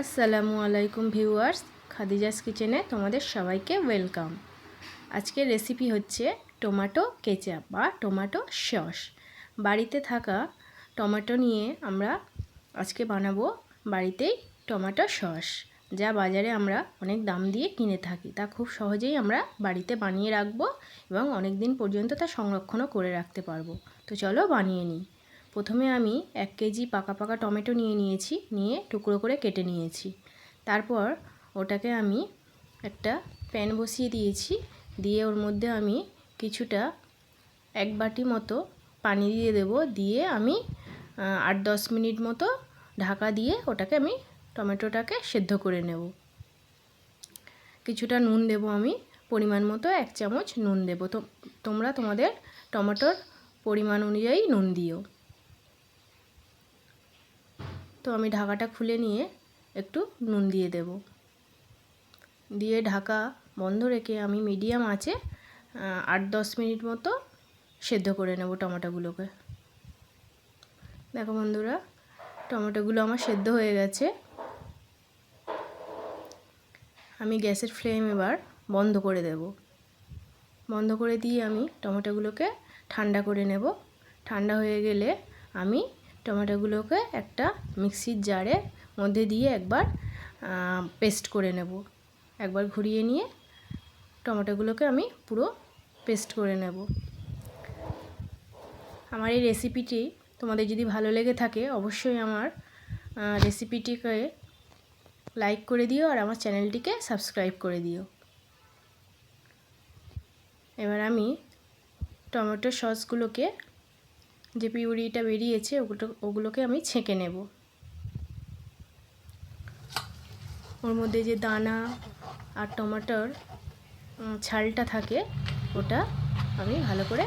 আসসালামু আলাইকুম ভিউয়ার্স, খাদিজাস কিচেনে তোমাদের সবাইকে ওয়েলকাম। আজকের রেসিপি হচ্ছে টমেটো কেচাপ বা টমেটো সস। বাড়িতে থাকা টমেটো নিয়ে আমরা আজকে বানাবো বাড়িতেই টমেটো সস, যা বাজারে আমরা অনেক দাম দিয়ে কিনে থাকি। তা খুব সহজেই আমরা বাড়িতে বানিয়ে রাখব এবং অনেক দিন পর্যন্ত তা সংরক্ষণও করে রাখতে পারব। তো চলো বানিয়ে নিই। প্রথমে আমি এক কেজি পাকা পাকা টমেটো নিয়ে নিয়েছি, নিয়ে টুকরো করে কেটে নিয়েছি। তারপর ওটাকে আমি একটা প্যান বসিয়ে দিয়েছি, দিয়ে ওর মধ্যে আমি কিছুটা এক বাটি মতো পানি দিয়ে দেব, দিয়ে আমি আট দশ মিনিট মতো ঢাকা দিয়ে ওটাকে আমি টমেটোটাকে সেদ্ধ করে নেব। কিছুটা নুন দেব আমি, পরিমাণ মতো এক চামচ নুন দেবো। তো, তোমরা তোমাদের টমেটোর পরিমাণ অনুযায়ী নুন দিও। তো আমি ঢাকাটা খুলে নিয়ে একটু নুন দিয়ে দেব। দিয়ে ঢাকা বন্ধ রেখে আমি মিডিয়াম আছে আট দশ মিনিট মতো সেদ্ধ করে নেব টমেটোগুলোকে। দেখো বন্ধুরা, টমেটোগুলো আমার সেদ্ধ হয়ে গেছে। আমি গ্যাসের ফ্লেম এবার বন্ধ করে দেব। বন্ধ করে দিয়ে আমি টমেটোগুলোকে ঠান্ডা করে নেব। ঠান্ডা হয়ে গেলে আমি টমেটোগুলোকে একটা মিক্সির জারে মধ্যে দিয়ে একবার পেস্ট করে নেব। একবার ঘুরিয়ে নিয়ে টমেটোগুলোকে আমি পুরো পেস্ট করে নেব। আমার এই রেসিপিটি তোমাদের যদি ভালো লেগে থাকে, অবশ্যই আমার রেসিপিটিকে লাইক করে দিও আর আমার চ্যানেলটিকে সাবস্ক্রাইব করে দিও। এবার আমি টমেটো সসগুলোকে যে পিউরিটা বেরিয়েছে, ওগুলো, ওগুলোকে আমি ছেঁকে নেব। ওর মধ্যে যে দানা আর টমাটোর ছালটা থাকে, ওটা আমি ভালো করে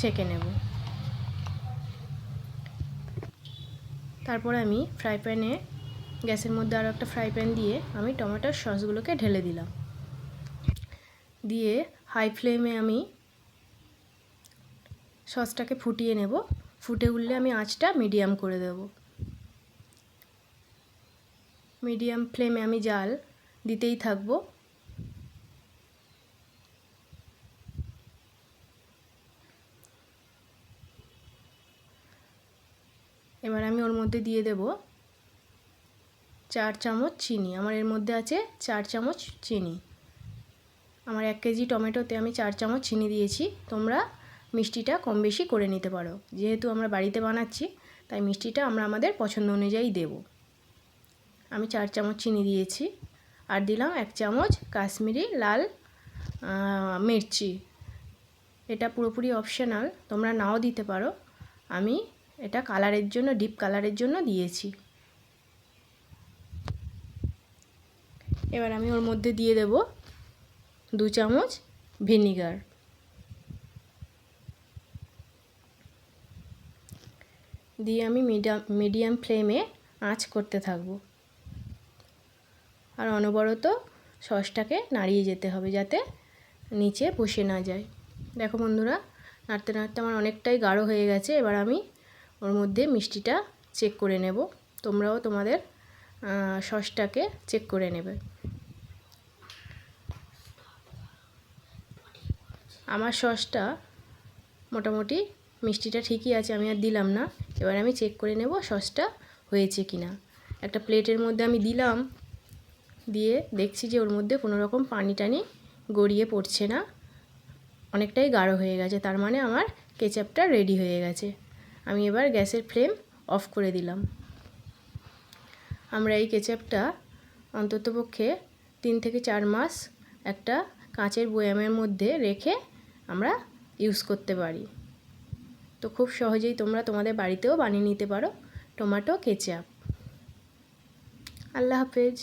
ছেঁকে নেব। তারপর আমি ফ্রাই প্যানে, গ্যাসের মধ্যে আরও একটা ফ্রাই প্যান দিয়ে আমি টমেটোর সসগুলোকে ঢেলে দিলাম। দিয়ে হাই ফ্লেমে আমি সসটাকে ফুটিয়ে নেব। ফুটে উঠলে আমি আঁচটা মিডিয়াম করে দেব। মিডিয়াম ফ্লেমে আমি জাল দিতেই থাকব। এবার আমি ওর মধ্যে দিয়ে দেব চার চামচ চিনি। আমার এর মধ্যে আছে চার চামচ চিনি। আমার এক কেজি টমেটোতে আমি চার চামচ চিনি দিয়েছি। তোমরা মিষ্টিটা কম বেশি করে নিতে পারো। যেহেতু আমরা বাড়িতে বানাচ্ছি, তাই মিষ্টিটা আমরা আমাদের পছন্দ অনুযায়ী দেব। আমি চার চামচ চিনি দিয়েছি আর দিলাম এক চামচ কাশ্মীরি লাল মির্চি। এটা পুরোপুরি অপশনাল তোমরা নাও দিতে পারো। আমি এটা কালারের জন্য ডিপ কালারের জন্য দিয়েছি। এবার আমি ওর মধ্যে দিয়ে দেব দু চামচ ভিনিগার। দিয়ে আমি মিডিয়াম মিডিয়াম ফ্লেমে আঁচ করতে থাকব। আর অনবরত সসটাকে নাড়িয়ে যেতে হবে যাতে নিচে বসে না যায়। দেখো বন্ধুরা, নাড়তে নাড়তে আমার অনেকটাই গাঢ় হয়ে গেছে, এবার আমি ওর মধ্যে মিষ্টিটা চেক করে নেব। তোমরাও তোমাদের সসটাকে চেক করে নেবে। আমার সসটা মোটামুটি মিষ্টিটা ঠিকই আছে, আমি আর দিলাম না। এবার আমি চেক করে নেব সসটা হয়েছে কি না একটা প্লেটের মধ্যে আমি দিলাম, দিয়ে দেখছি যে ওর মধ্যে কোনো রকম পানি টানি গড়িয়ে পড়ছে না। অনেকটাই গাঢ় হয়ে গেছে, তার মানে আমার কেচাপটা রেডি হয়ে গেছে। আমি এবার গ্যাসের ফ্লেম অফ করে দিলাম। আমরা এই কেচাপটা অন্ততপক্ষে তিন থেকে চার মাস একটা কাঁচের বয়ামের মধ্যে রেখে আমরা ইউজ করতে পারি। তো খুব সহজেই তোমরা তোমাদের বাড়িতেও বানিয়ে নিতে পারো টমেটো কেচাপ। আল্লাহ হাফেজ।